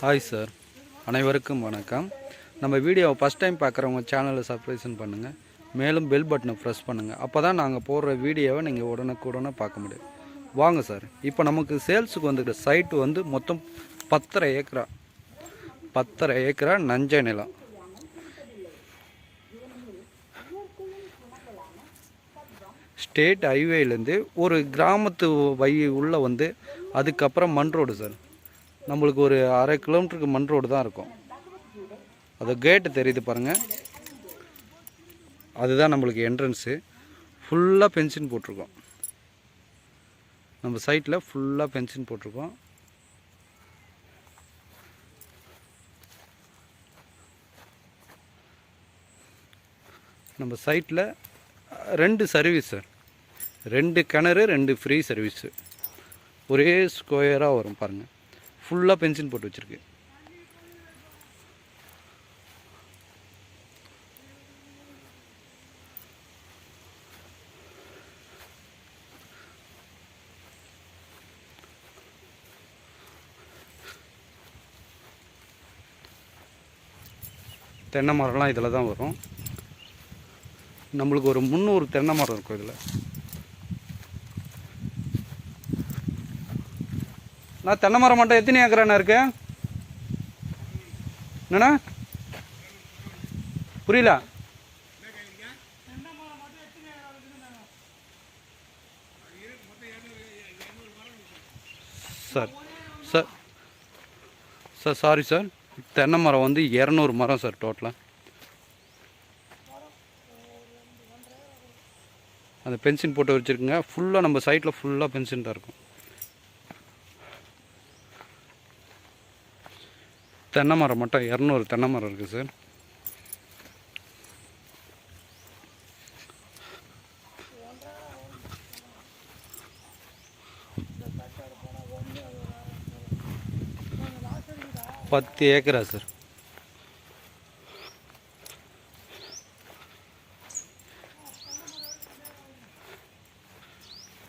Hi sir அனைவருக்கும் வணக்கம். நம்ம வீடியோவை ஃபஸ்ட் டைம் பார்க்குறவங்க சேனலை சப்ஸ்கிரைஷன் பண்ணுங்கள் மேலும் பெல் பட்டனை ப்ரெஸ் பண்ணுங்கள் அப்போ தான் நாங்கள் போடுற வீடியோவை நீங்கள் உடனுக்குடனே பார்க்க முடியும். வாங்க சார் இப்போ நமக்கு சேல்ஸுக்கு வந்துக்கிற சைட்டு வந்து மொத்தம் பத்தரை ஏக்கரா. பத்தரை ஏக்கரா நஞ்சை நிலம். ஸ்டேட் ஹைவேலேருந்து ஒரு கிராமத்து வை உள்ளே வந்து அதுக்கப்புறம் மண் ரோடு சார் நம்மளுக்கு ஒரு அரை கிலோமீட்டருக்கு மண் ரோடு தான் இருக்கும். அது கேட்டு தெரியுது பாருங்கள் அதுதான் நம்மளுக்கு என்ட்ரன்ஸு ஃபுல்லாக பென்சின் போட்டிருக்கோம். நம்ம சைட்டில் ஃபுல்லாக பென்சின் போட்டிருக்கோம். நம்ம சைட்டில் ரெண்டு சர்வீஸ் சார் ரெண்டு கிணறு ரெண்டு ஃப்ரீ சர்வீஸு ஒரே ஸ்கொயராக வரும் பாருங்கள் ஃபுல்லாக பென்சில் போட்டு வச்சுருக்கு. தென்னை மரம்லாம் இதில் தான் வரும். நம்மளுக்கு ஒரு முந்நூறு தென்னை மரம் இருக்கும் இதில். நான் தென்னை மரம் மட்டும் எத்தனை ஏக்கராண்ணா இருக்கு? என்னண்ணா? புரியல. Sir sir sir sorry sir. தென்னை மரம் வந்து இரநூறு மரம் சார் டோட்டலாக அந்த பென்சின் போட்டு வச்சுருக்குங்க. ஃபுல்லாக நம்ம சைட்டில் ஃபுல்லாக பென்சின் தான் இருக்கும். தென்னை மரம் மட்டும் இரநூறு தென்னை மரம் இருக்குது சார். பத்து ஏக்கரா சார்.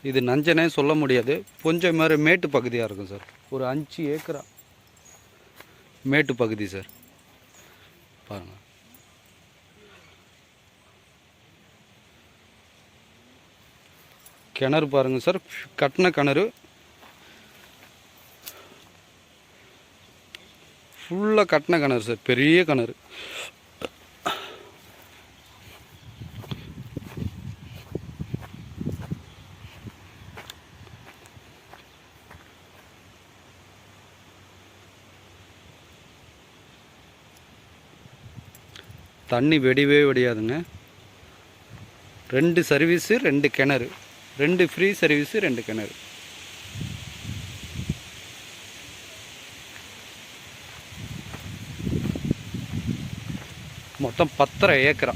இது நஞ்சனே சொல்ல முடியாது. கொஞ்சம் மாதிரி மேட்டு பகுதியாக இருக்கும் சார். ஒரு அஞ்சு ஏக்கரா. மேட்டு பகுதி சார். பாருங்க. கிணறு பாருங்கள் சார். கட்டின கிணறு. ஃபுல்லாக கட்டின கிணறு சார். பெரிய கிணறு. தண்ணி வெடிவே வெடியாதுங்க. ரெண்டு சர்வீஸு ரெண்டு கிணறு. ரெண்டு ஃப்ரீ சர்வீஸு ரெண்டு கிணறு. மொத்தம் பத்தரை ஏக்கரா.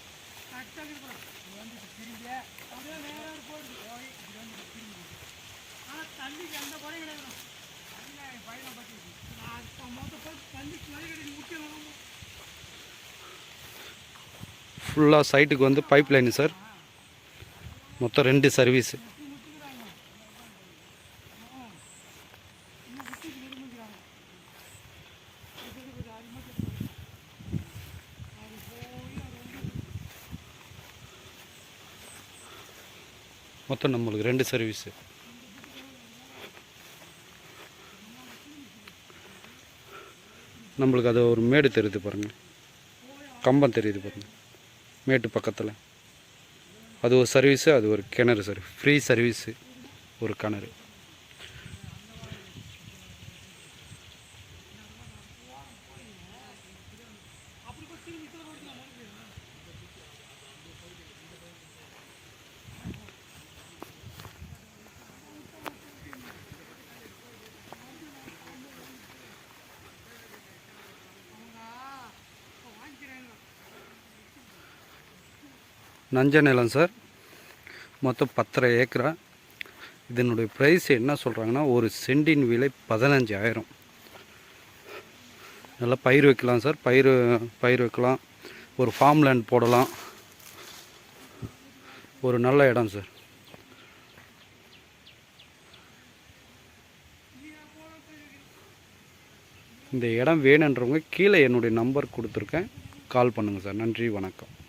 ஃபுல்லாக சைட்டுக்கு வந்து பைப் லைன் சார் மொத்தம் ரெண்டு சர்வீஸு மொத்தம் நம்மளுக்கு ரெண்டு சர்வீஸு நம்மளுக்கு அது ஒரு மேடு தெரியுது பாருங்கள் கம்பம் தெரியுது பாருங்கள் மேட்டு பக்கத்தில். அது ஒரு சர்வீஸு அது ஒரு கிணறு சார் ஃப்ரீ சர்வீஸு ஒரு கிணறு. நஞ்ச நிலம் சார். மொத்தம் பத்தரை ஏக்கரா. இதனுடைய ப்ரைஸ் என்ன சொல்கிறாங்கன்னா ஒரு சென்டின் விலை பதினஞ்சாயிரம். நல்லா பயிர் வைக்கலாம் சார். பயிர் பயிர் வைக்கலாம். ஒரு ஃபார்ம் லேண்ட் போடலாம். ஒரு நல்ல இடம் சார். இந்த இடம் வேணுன்றவங்க கீழே என்னுடைய நம்பர் கொடுத்துருக்கேன். கால் பண்ணுங்கள் சார். நன்றி வணக்கம்.